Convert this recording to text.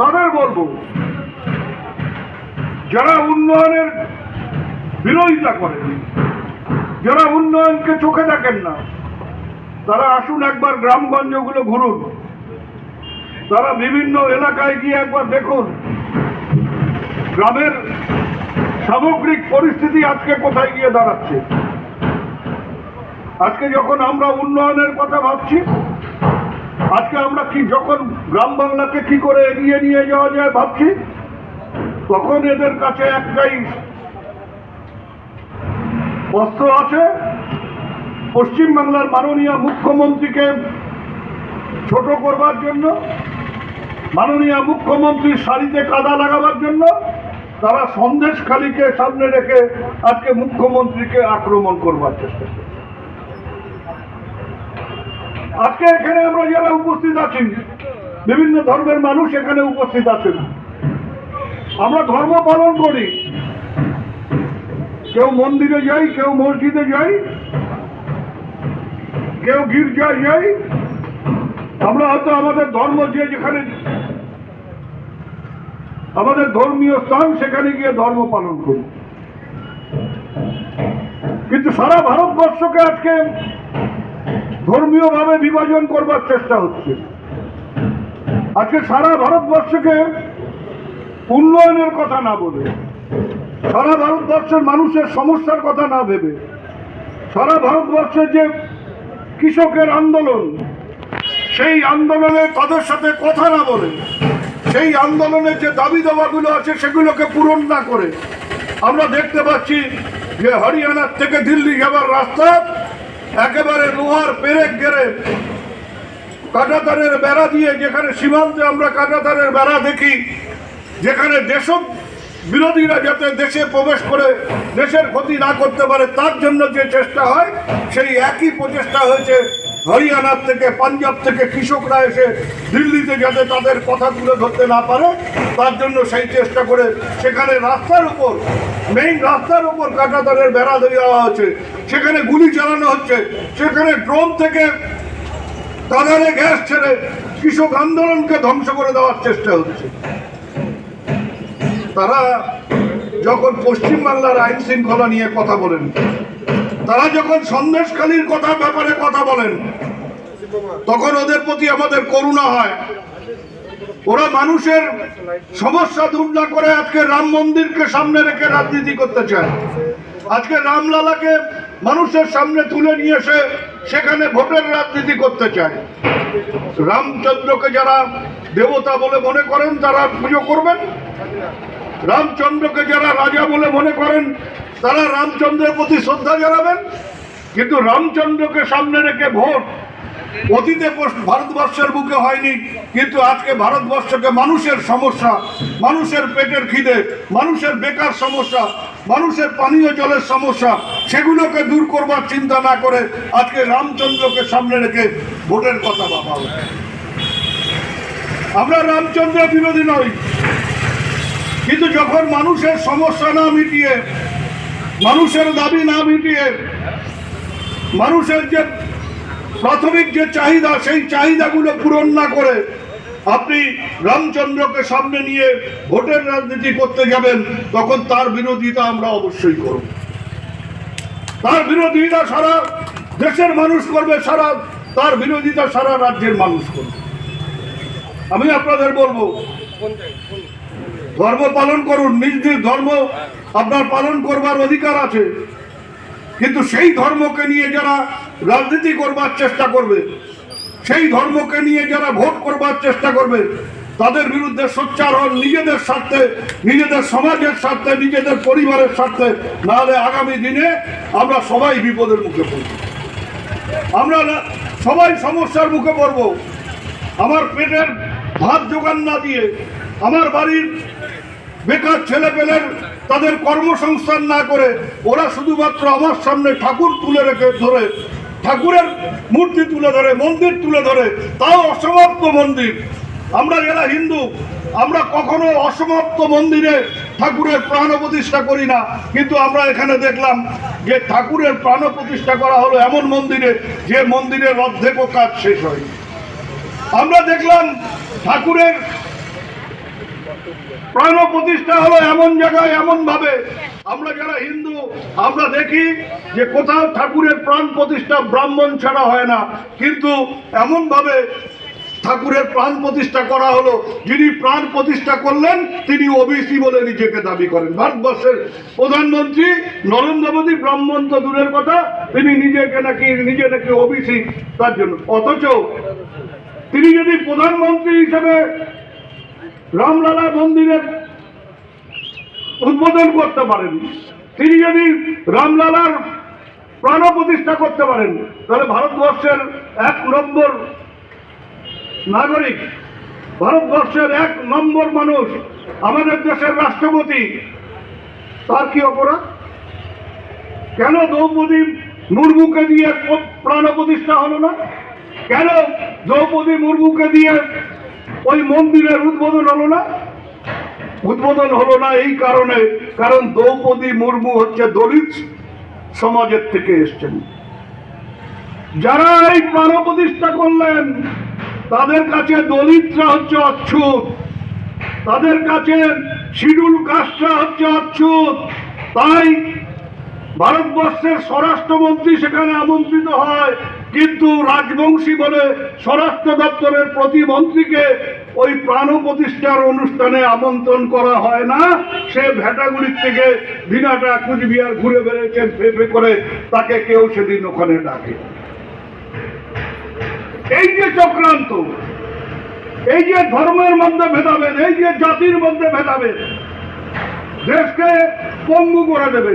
তাদের বলব, যারা উন্নয়নের বিরোধিতা করেন যারা উন্নয়নকে চোখে দেখেন না, তারা আসুন একবার গ্রামগঞ্জগুলো ঘুরুন। তারা বিভিন্ন এলাকায় গিয়ে একবার দেখুন, গ্রামের সামগ্রিক পরিস্থিতি আজকে কোথায় গিয়ে দাঁড়াচ্ছে। আজকে যখন আমরা উন্নয়নের কথা ভাবছি আজকে আমরা কি, যখন গ্রাম বাংলাকে কি করে এগিয়ে নিয়ে যাওয়া যায় ভাবছি, তখন এদের কাছে একটাই অস্ত্র আছে। পশ্চিমবাংলার মাননীয় মুখ্যমন্ত্রীকে ছোট করবার জন্য, মাননীয় মুখ্যমন্ত্রীর শাড়িতে কাদা লাগাবার জন্য, তারা সন্দেশখালীকে সামনে রেখে আজকে মুখ্যমন্ত্রীকে আক্রমণ করবার চেষ্টা করছে। আজকে এখানে আমরা যারা উপস্থিত আছি, বিভিন্ন ধর্মের মানুষ এখানে উপস্থিত আছেন। আমরা ধর্ম পালন করি। কেউ মন্দিরে যাই, কেউ মসজিদে যাই, কেউ গির্জায় যাই। আমরা হয়তো আমাদের ধর্ম যে যেখানে, আমাদের ধর্মীয় স্থান, সেখানে গিয়ে ধর্ম পালন করি। কিন্তু সারা ভারতবর্ষকে আজকে ধর্মীয়ভাবে বিভাজন করবার চেষ্টা হচ্ছে। আজকে সারা ভারতবর্ষকে উন্নয়নের কথা না বলে, সারা ভারতবর্ষের মানুষের সমস্যার কথা না ভেবে, সারা ভারতবর্ষের যে কৃষকের আন্দোলন, সেই আন্দোলনে তাদের সাথে কথা না বলে, সেই আন্দোলনের যে দাবি দাবাগুলো আছে সেগুলোকে পূরণ না করে, আমরা দেখতে পাচ্ছি যে হরিয়ানার থেকে দিল্লি যাবার রাস্তা একেবারে লোহার পেরেক গেড়ে কাটাতারের বেড়া দিয়ে যেখানে সীমান্তে আমরা কাটাতারের বেড়া দেখি, যেখানে দেশ বিরোধীরা যাতে দেশে প্রবেশ করে, দেশের ক্ষতি না করতে পারে, তার জন্য যে চেষ্টা হয়, সেই একই প্রচেষ্টা হয়েছে হরিয়ানার থেকে, পাঞ্জাব থেকে কৃষকরা এসে দিল্লিতে যাতে তাদের কথা তুলে ধরতে না পারে, তার জন্য সেই চেষ্টা করে সেখানে রাস্তার উপর মেইন রাস্তার উপর কাটাতারের বেড়া দেওয়া হচ্ছে সেখানে গুলি চালানো হচ্ছে। সেখানে ড্রোন থেকে কাদারে গ্যাস ছেড়ে কৃষক আন্দোলনকে ধ্বংস করে দেওয়ার চেষ্টা হচ্ছে। তারা যখন পশ্চিমবাংলার আইন শৃঙ্খলা নিয়ে কথা বলেন, তারা যখন সন্দেশখালীর কথা ব্যাপারে কথা বলেন, তখন ওদের প্রতি আমাদের করুণা হয়। ওরা মানুষের সমস্যা দূর না করে আজকে রাম মন্দিরকে সামনে রেখে রাজনীতি করতে চায়। আজকে রামলালাকে মানুষের সামনে তুলে নিয়ে এসে সেখানে ভোটের রাজনীতি করতে চায়। রামচন্দ্রকে যারা দেবতা বলে মনে করেন, তারা পুজো করবেন। রামচন্দ্রকে যারা রাজা বলে মনে করেন, তারা রামচন্দ্রের প্রতি শ্রদ্ধা জানাবেন। কিন্তু রামচন্দ্রকে সামনে রেখে ভোট অতীতে ভারতবর্ষের বুকে হয়নি, কিন্তু আজকে ভারতবর্ষকে মানুষের সমস্যা, মানুষের পেটের খিদে, মানুষের বেকার সমস্যা, মানুষের পানীয় জলের সমস্যা সেগুলোকে দূর করবার চিন্তা না করে আজকে রামচন্দ্রকে সামনে রেখে ভোটের কথা ভাবা। আমরা রামচন্দ্র বিরোধী নই, কিন্তু যখন মানুষের সমস্যা না মিটিয়ে, মানুষের দাবি না মিটিয়ে, মানুষের যে প্রাথমিক যে চাহিদা, সেই চাহিদাগুলো পূরণ না করে আপনি রামচন্দ্রকে সামনে নিয়ে ভোটের রাজনীতি করতে যাবেন, তখন তার বিরোধিতা আমরা অবশ্যই করব তার বিরোধিতা সারা দেশের মানুষ করবে, সারা তার বিরোধিতা সারা রাজ্যের মানুষ করবে। আমি আপনাদের বলব, ধর্ম পালন করুন, নিজ নিজ ধর্ম আপনার পালন করবার অধিকার আছে। কিন্তু সেই ধর্মকে নিয়ে যারা রাজনীতি করবার চেষ্টা করবে, সেই ধর্মকে নিয়ে যারা ভোট করবার চেষ্টা করবে তাদের বিরুদ্ধে সোচ্চার হন নিজেদের স্বার্থে, নিজেদের সমাজের স্বার্থে, নিজেদের পরিবারের স্বার্থে। নাহলে আগামী দিনে আমরা সবাই বিপদের মুখে পড়ব। আমরা সবাই সমস্যার মুখে পড়ব। আমার পেটের ভাত জোগান না দিয়ে, আমার বাড়ির বেকার ছেলে পেলের তাদের কর্মসংস্থান না করে, ওরা শুধুমাত্র আমার সামনে ঠাকুর তুলে রেখে ধরে, ঠাকুরের মূর্তি তুলে ধরে, মন্দির তুলে ধরে, তাও অসমাপ্ত মন্দির। আমরা যারা হিন্দু, আমরা কখনো অসমাপ্ত মন্দিরে ঠাকুরের প্রাণ প্রতিষ্ঠা করি না। কিন্তু আমরা এখানে দেখলাম যে ঠাকুরের প্রাণ প্রতিষ্ঠা করা হলো এমন মন্দিরে, যে মন্দিরের অর্ধেকও কাজ শেষ হয়নি। আমরা দেখলাম ঠাকুরের প্রাণ প্রতিষ্ঠা হলো এমন জায়গায় এমন ভাবে আমরা যারা হিন্দু, আমরা দেখি যে কোথাও ঠাকুরের প্রাণ প্রতিষ্ঠা ব্রাহ্মণ ছাড়া হয় না। কিন্তু এমন ভাবে ঠাকুরের প্রাণ প্রতিষ্ঠা করা হলো। যিনি প্রাণ প্রতিষ্ঠা করলেন, তিনি ওবিসি বলে নিজেকে দাবি করেন। ভারতবর্ষের প্রধানমন্ত্রী নরেন্দ্র মোদী ব্রাহ্মণ তো দূরের কথা, তিনি নিজেকে নাকি, নিজে নাকি ওবিসি তার জন্য। অথচ তিনি যদি প্রধানমন্ত্রী হিসেবে রামলালা মন্দিরের উদ্বোধন করতে পারেন, তিনি যদি রামলালার প্রাণ প্রতিষ্ঠা করতে পারেন, তাহলে ভারতবর্ষের এক নম্বর নাগরিক, ভারতবর্ষের এক নম্বর মানুষ, আমাদের দেশের রাষ্ট্রপতি। তার কি অপরাধ? কেন দ্রৌপদী মুর্মুকে দিয়ে প্রাণ প্রতিষ্ঠা হলো না? কেন দ্রৌপদী মুর্মুকে দিয়ে ওই মন্দিরের উদ্বোধন হলো না? উদ্বোধন হলো না এই কারণে, কারণ দ্রৌপদী মুর্মু হচ্ছে দলিত সমাজের থেকে এসছেন। যারা এই প্রাণ প্রতিষ্ঠা করলেন তাদের কাছে দলিতরা হচ্ছে অচ্ছুত। তাদের কাছে শিডুল কাস্টরা হচ্ছে অচ্ছুত। তাই ভারতবর্ষের স্বরাষ্ট্রমন্ত্রী সেখানে আমন্ত্রিত হয়, কিন্তু রাজবংশী বলে স্বরাষ্ট্র দপ্তরের প্রতিমন্ত্রীকে ওই প্রাণ প্রতিষ্ঠার অনুষ্ঠানে আমন্ত্রণ করা হয় না। সে ভেটাগুড়ির থেকে দিনাটা কুচবিহার ঘুরে বেড়েছেন ফেফে করে তাকে কেউ সেদিন ওখানে ডাকে। এই যে চক্রান্ত, এই যে ধর্মের মধ্যে ভেদাভেদ, এই যে জাতির মধ্যে ভেদাভেদ, দেশকে পঙ্গু করে দেবে।